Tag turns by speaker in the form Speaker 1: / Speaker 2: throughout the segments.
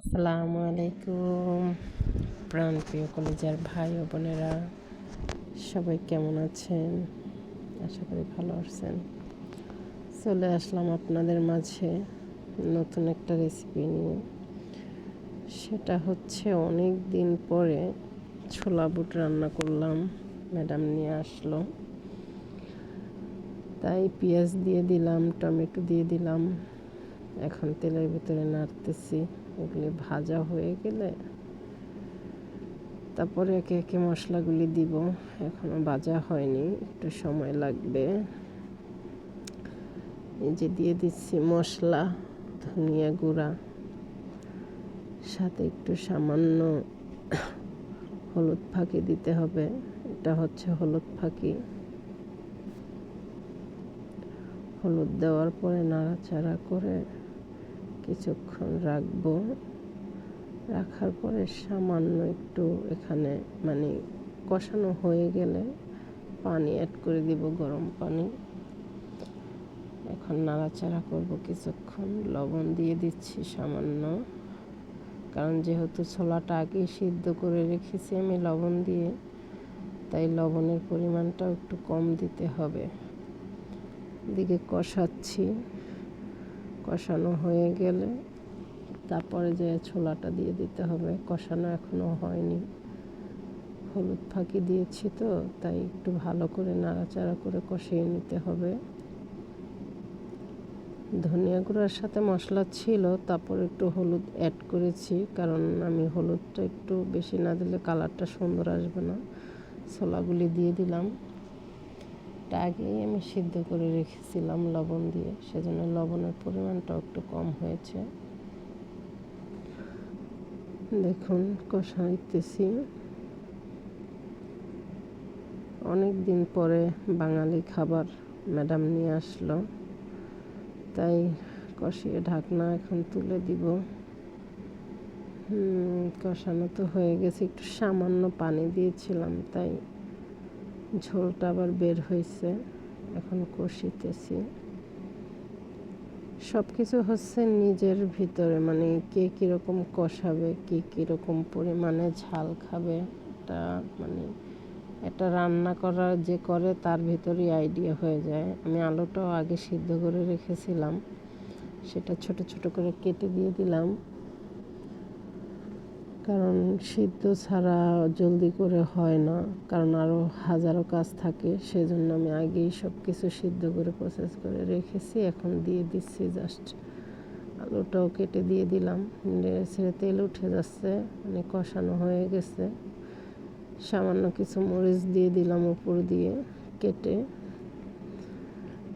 Speaker 1: আসসালামু আলাইকুম। প্রাণ প্রিয় কলেজের ভাই ও বোনেরা, সবাই কেমন আছেন? আশা করি ভালো আছেন। চলে আসলাম আপনাদের মাঝে নতুন একটা রেসিপি নিয়ে। সেটা হচ্ছে অনেক দিন পরে ছোলা বুট রান্না করলাম। ম্যাডাম নিয়ে আসলো। তাই পেঁয়াজ দিয়ে দিলাম, টমেটো দিয়ে দিলাম। এখন তেলের ভিতরে নাড়তেছি। এগুলি ভাজা হয়ে গেলে তারপরে একে একে মশলাগুলি দিব। এখনও ভাজা হয়নি, একটু সময় লাগবে। এই যে দিয়ে দিচ্ছি মশলা, ধনিয়া গুঁড়া, সাথে একটু সামান্য হলুদ ফাঁকি দিতে হবে। এটা হচ্ছে হলুদ ফাঁকি। হলুদ দেওয়ার পরে নাড়াচাড়া করে কিছুক্ষণ রাখব। রাখার পরে সামান্য একটু এখানে মানে কষানো হয়ে গেলে পানি অ্যাড করে দিব গরম পানি। এখন নাড়াচাড়া করব কিছুক্ষণ। লবণ দিয়ে দিচ্ছি সামান্য। কারণ যেহেতু ছোলাটা আগে সিদ্ধ করে রেখেছি আমি লবণ দিয়ে, তাই লবণের পরিমাণটাও একটু কম দিতে হবে। দিকে কষাচ্ছি। কষানো হয়ে গেলে তারপরে যে ছোলাটা দিয়ে দিতে হবে, কষানো এখনও হয়নি। হলুদ ফাঁকি দিয়েছি তো, তাই একটু ভালো করে নাড়াচাড়া করে কষিয়ে নিতে হবে। ধনিয়া গুঁড়ার সাথে মশলা ছিল, তারপর একটু হলুদ অ্যাড করেছি, কারণ আমি হলুদটা একটু বেশি না দিলে কালারটা সুন্দর আসবে না। ছোলাগুলি দিয়ে দিলাম। এটা আগেই আমি সিদ্ধ করে রেখেছিলাম লবণ দিয়ে, সেজন্য লবণের পরিমাণটাও একটু কম হয়েছে। দেখুন, কষাইতেছি। অনেক দিন পরে বাঙালি খাবার ম্যাডাম নিয়ে আসলো, তাই কষিয়ে ঢাকনা এখন তুলে দিব। কষানো তো হয়ে গেছে, একটু সামান্য পানি দিয়েছিলাম, তাই ঝোলটা আবার বের হয়েছে। এখন কষিতেছি। সব কিছু হচ্ছে নিজের ভিতরে মানে কে কীরকম কষাবে, কে কীরকম পরিমাণে ঝাল খাবে, এটা মানে এটা রান্না করা যে করে তার ভিতরেই আইডিয়া হয়ে যায়। আমি আলুটাও আগে সিদ্ধ করে রেখেছিলাম, সেটা ছোট ছোট করে কেটে দিয়ে দিলাম। কারণ সিদ্ধ ছাড়া জলদি করে হয় না, কারণ আরও হাজারো কাজ থাকে, সেজন্য আমি আগেই সব কিছু সিদ্ধ করে প্রসেস করে রেখেছি, এখন দিয়ে দিচ্ছি জাস্ট আলুটাও কেটে দিয়ে দিলাম ছেড়ে তেল উঠে যাচ্ছে মানে কষানো হয়ে গেছে। সামান্য কিছু মরিচ দিয়ে দিলাম উপর দিয়ে কেটে,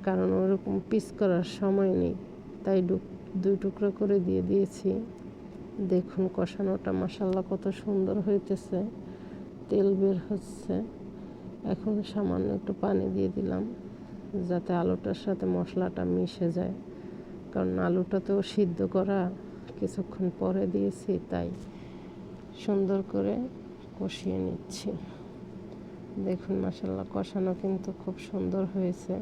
Speaker 1: কারণ ওরকম পিস করার সময় নেই, তাই দুই টুকরো করে দিয়ে দিয়েছি। দেখুন কষানোটা মশাল্লা কত সুন্দর হইতেছে। তেল বের হচ্ছে। এখন সামান্য একটু পানি দিয়ে দিলাম, যাতে আলুটার সাথে মশলাটা মিশে যায়। কারণ আলুটা তো সিদ্ধ করা কিছুক্ষণ পরে দিয়েছি, তাই সুন্দর করে কষিয়ে নিচ্ছি। দেখুন মশাল্লা কষানো কিন্তু খুব সুন্দর হয়েছে।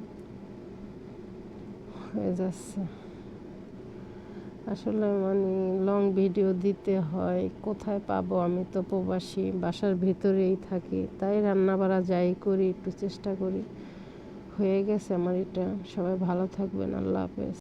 Speaker 1: হয়ে যাচ্ছে। আসলে মানে লং ভিডিও দিতে হয়, কোথায় পাবো আমি তো প্রবাসী, বাসার ভেতরেই থাকি, তাই রান্না বাড়া যাই করি, একটু চেষ্টা করি। হয়ে গেছে আমার এটা, সবাই ভালো থাকবেন, আল্লাহ হাফেজ।